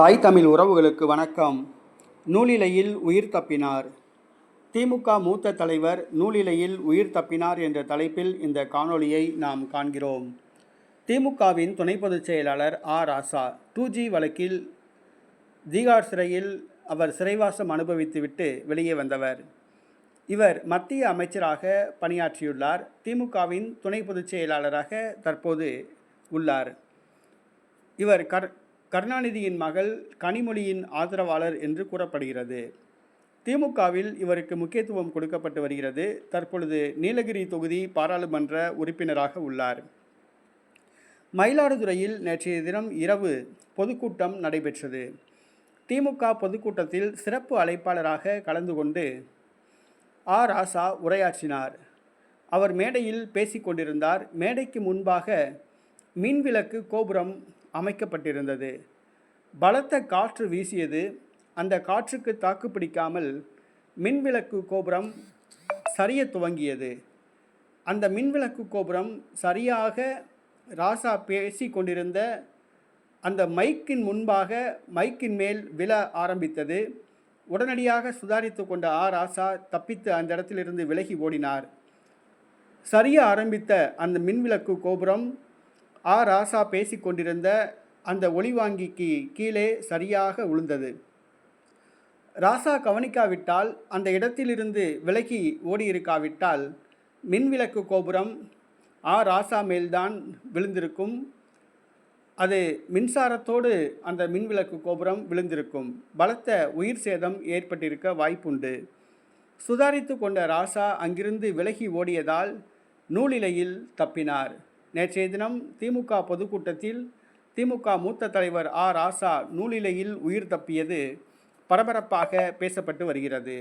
தாய் தமிழ் உறவுகளுக்கு வணக்கம். நூலிலையில் உயிர் தப்பினார். திமுக மூத்த தலைவர் நூலிலையில் உயிர் தப்பினார் என்ற தலைப்பில் இந்த காணொளியை நாம் காண்கிறோம். திமுகவின் துணை பொதுச் செயலாளர் ஆ. ராசா டூ ஜி வழக்கில் தீகார் சிறையில் அவர் சிறைவாசம் அனுபவித்துவிட்டு வெளியே வந்தவர். இவர் மத்திய அமைச்சராக பணியாற்றியுள்ளார். திமுகவின் துணை பொதுச் செயலாளராக தற்போது உள்ளார். இவர் கர் கருணாநிதியின் மகள் கனிமொழியின் ஆதரவாளர் என்று கூறப்படுகிறது. திமுகவில் இவருக்கு முக்கியத்துவம் கொடுக்கப்பட்டு வருகிறது. தற்பொழுது நீலகிரி தொகுதி பாராளுமன்ற உறுப்பினராக உள்ளார். மயிலாடுதுறையில் நேற்றைய தினம் இரவு பொதுக்கூட்டம் நடைபெற்றது. திமுக பொதுக்கூட்டத்தில் சிறப்பு அழைப்பாளராக கலந்து கொண்டு ஆ. ராசா உரையாற்றினார். அவர் மேடையில் பேசிக்கொண்டிருந்தார் மேடைக்கு முன்பாக மின்விளக்கு கோபுரம் அமைக்கப்பட்டிருந்தது. பலத்த காற்று வீசியது. அந்த காற்றுக்கு தாக்குப்பிடிக்காமல் மின்விளக்கு கோபுரம் சரிய துவங்கியது. அந்த மின்விளக்கு கோபுரம் சரியாக ராசா பேசி கொண்டிருந்த அந்த மைக்கின் முன்பாக மைக்கின் மேல் விழ ஆரம்பித்தது. உடனடியாக சுதாரித்து கொண்ட ஆ. ராசா தப்பித்து அந்த இடத்திலிருந்து விலகி ஓடினார். சரிய ஆரம்பித்த அந்த மின்விளக்கு கோபுரம் ஆ ராசா பேசிக்கொண்டிருந்த அந்த ஒளிவாங்கிக்கு கீழே சரியாக விழுந்தது ராசா கவனிக்காவிட்டால் அந்த இடத்திலிருந்து விலகி ஓடியிருக்காவிட்டால் மின்விளக்கு கோபுரம் ஆ ராசா மேல்தான் விழுந்திருக்கும். அது மின்சாரத்தோடு அந்த மின்விளக்கு கோபுரம் விழுந்திருக்கும். பலத்த உயிர் சேதம் ஏற்பட்டிருக்க வாய்ப்புண்டு. சுதாரித்து கொண்ட ராசா அங்கிருந்து விலகி ஓடியதால் நூலிலையில் தப்பினார். நேற்றைய தினம் திமுக பொதுக்கூட்டத்தில் திமுக மூத்த தலைவர் ஆ ராசா நூலிலையில் உயிர் தப்பியது பரபரப்பாக பேசப்பட்டு வருகிறது.